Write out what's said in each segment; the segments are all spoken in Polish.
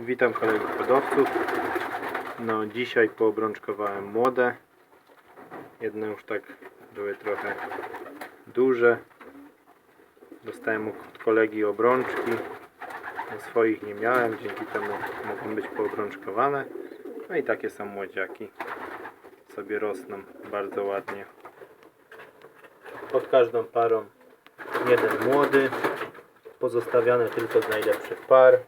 Witam kolegów hodowców. No dzisiaj poobrączkowałem młode. Jedne już tak były trochę duże. Dostałem od kolegi obrączki. No, swoich nie miałem, dzięki temu mogą być poobrączkowane. No i takie są młodziaki. Sobie rosną bardzo ładnie. Pod każdą parą jeden młody. Pozostawiane tylko z najlepszych par.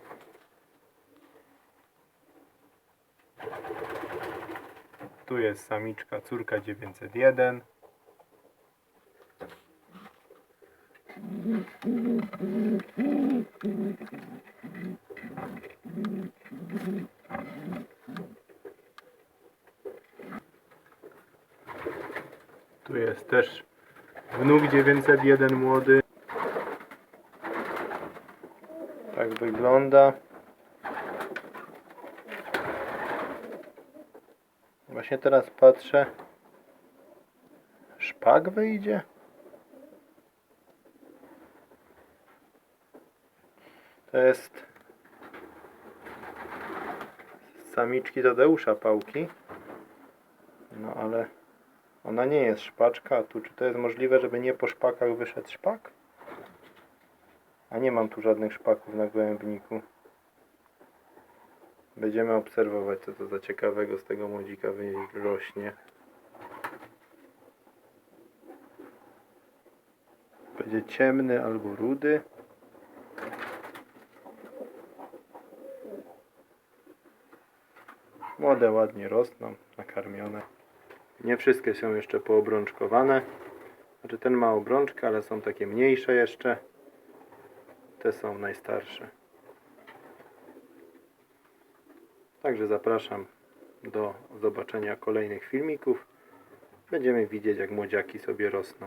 Tu jest samiczka, córka 901. Tu jest też wnuk 901 młody. Tak wygląda. Właśnie teraz patrzę. Szpak wyjdzie? To jest samiczki Tadeusza Pałki. No ale ona nie jest szpaczka. Tu czy to jest możliwe, żeby nie po szpakach wyszedł szpak? A nie mam tu żadnych szpaków na gołębniku. Będziemy obserwować, co to za ciekawego z tego młodzika wyrośnie. Będzie ciemny albo rudy. Młode ładnie rosną, nakarmione. Nie wszystkie są jeszcze poobrączkowane. Znaczy ten ma obrączkę, ale są takie mniejsze jeszcze. Te są najstarsze. Także zapraszam do zobaczenia kolejnych filmików. Będziemy widzieć jak młodziaki sobie rosną.